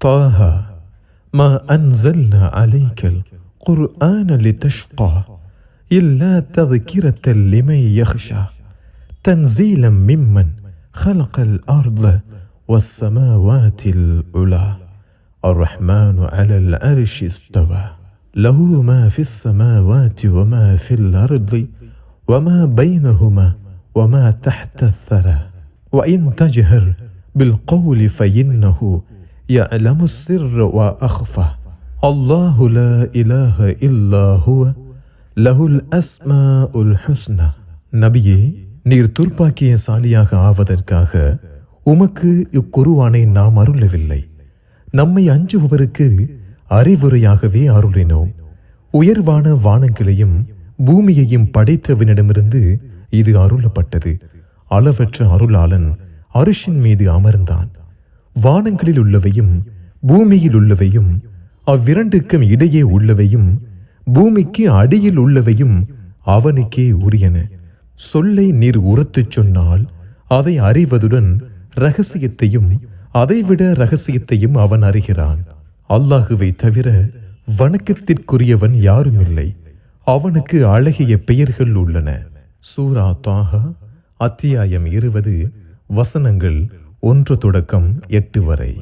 طه ما أنزلنا عليك القرآن لتشقى إلا تذكرة لمن يخشى تنزيلا ممن خلق الأرض والسماوات العلى الرحمن على العرش استوى له ما في السماوات وما في الأرض وما بينهما وما تحت الثرى وإن تجهر بالقول فإنه يعلم السر وأخفى الله لا إله إلا هو له الأسماء الحسنى நபியே நீர் துர்ப்பாக்கியசாலியாக ஆவதற்காக உமக்கு இக்குருவானை நாம் அருளவில்லை நம்மை அஞ்சுபவருக்கு அறிவுரையாகவே அருளினோம் உயர்வான வானங்களையும் பூமியையும் படைத்தவனிடமிருந்து இது அருளப்பட்டது அளவற்ற அருளாளன் அரிசின் மீது அமர்ந்தான் வானங்களில் உள்ளவையும் பூமியில் உள்ளவையும் அவ்விரண்டுக்கும் இடையே உள்ளவையும் பூமிக்கு அடியில் உள்ளவையும் அவனுக்கே உரியன. சொல்லை நீர் உரத்துச் சொன்னால் அதை அறிவதுடன் ரகசியத்தையும் அதைவிட ரகசியத்தையும் அவன் அறிகிறான். அல்லாஹுவை தவிர வணக்கத்திற்குரியவன் யாரும் இல்லை அவனுக்கு அழகிய பெயர்கள் உள்ளன. சூரா தாஹா அத்தியாயம் இருபது வசனங்கள் ஒன்று தொடக்கம் எட்டு வரை.